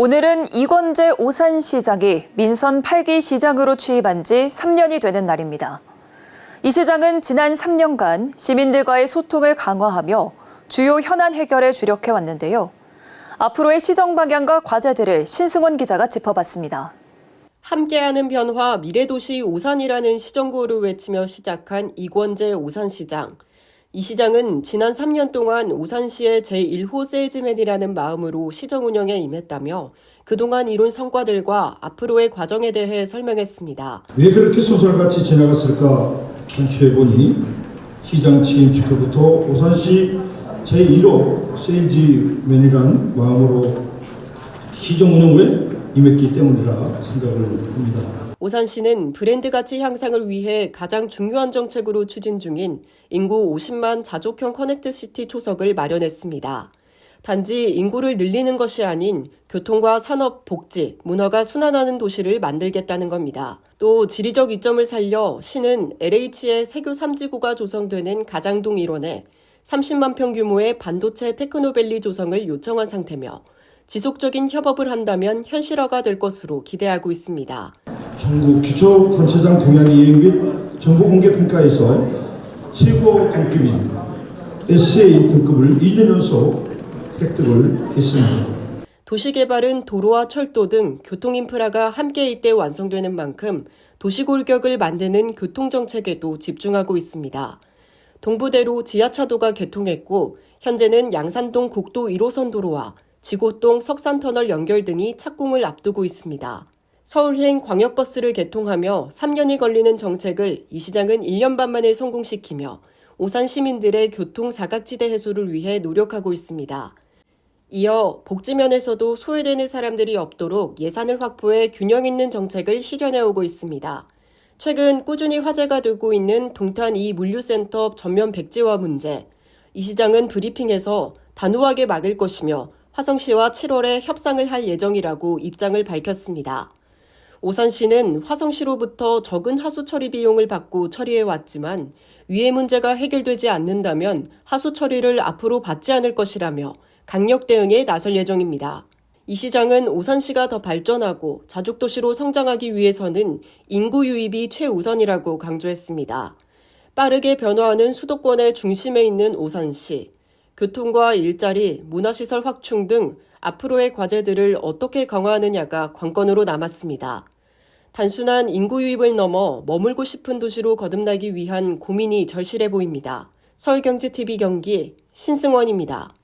오늘은 이권재 오산시장이 민선 8기 시장으로 취임한 지 3년이 되는 날입니다. 이 시장은 지난 3년간 시민들과의 소통을 강화하며 주요 현안 해결에 주력해 왔는데요. 앞으로의 시정 방향과 과제들을 신승원 기자가 짚어봤습니다. 함께하는 변화 미래도시 오산이라는 시정구호를 외치며 시작한 이권재 오산시장. 이 시장은 지난 3년 동안 오산시의 제1호 세일즈맨이라는 마음으로 시정 운영에 임했다며 그동안 이룬 성과들과 앞으로의 과정에 대해 설명했습니다. 왜 그렇게 소설같이 지나갔을까 전취해보니 시장 취임 직후부터 오산시 제1호 세일즈맨이란 마음으로 시정 운영에 임했기 때문이라 생각을 합니다. 오산시는 브랜드 가치 향상을 위해 가장 중요한 정책으로 추진 중인 인구 50만 자족형 커넥트 시티 초석을 마련했습니다. 단지 인구를 늘리는 것이 아닌 교통과 산업, 복지, 문화가 순환하는 도시를 만들겠다는 겁니다. 또 지리적 이점을 살려 시는 LH의 세교 3지구가 조성되는 가장동 일원에 30만 평 규모의 반도체 테크노밸리 조성을 요청한 상태며 지속적인 협업을 한다면 현실화가 될 것으로 기대하고 있습니다. 전국 기초단체장 동향 이행 및 정보 공개 평가에서 최고 등급인 SA 등급을 2년 연속 획득을 했습니다. 도시개발은 도로와 철도 등 교통인프라가 함께 일대 완성되는 만큼 도시골격을 만드는 교통정책에도 집중하고 있습니다. 동부대로 지하차도가 개통했고 현재는 양산동 국도 1호선 도로와 지고동 석산터널 연결 등이 착공을 앞두고 있습니다. 서울행 광역버스를 개통하며 3년이 걸리는 정책을 이 시장은 1년 반 만에 성공시키며 오산 시민들의 교통 사각지대 해소를 위해 노력하고 있습니다. 이어 복지면에서도 소외되는 사람들이 없도록 예산을 확보해 균형 있는 정책을 실현해 오고 있습니다. 최근 꾸준히 화제가 되고 있는 동탄 이 물류센터 전면 백지화 문제. 이 시장은 브리핑에서 단호하게 막을 것이며 화성시와 7월에 협상을 할 예정이라고 입장을 밝혔습니다. 오산시는 화성시로부터 적은 하수 처리 비용을 받고 처리해 왔지만 위해 문제가 해결되지 않는다면 하수 처리를 앞으로 받지 않을 것이라며 강력 대응에 나설 예정입니다. 이 시장은 오산시가 더 발전하고 자족도시로 성장하기 위해서는 인구 유입이 최우선이라고 강조했습니다. 빠르게 변화하는 수도권의 중심에 있는 오산시. 교통과 일자리, 문화시설 확충 등 앞으로의 과제들을 어떻게 강화하느냐가 관건으로 남았습니다. 단순한 인구 유입을 넘어 머물고 싶은 도시로 거듭나기 위한 고민이 절실해 보입니다. 서울경제TV 경기 신승원입니다.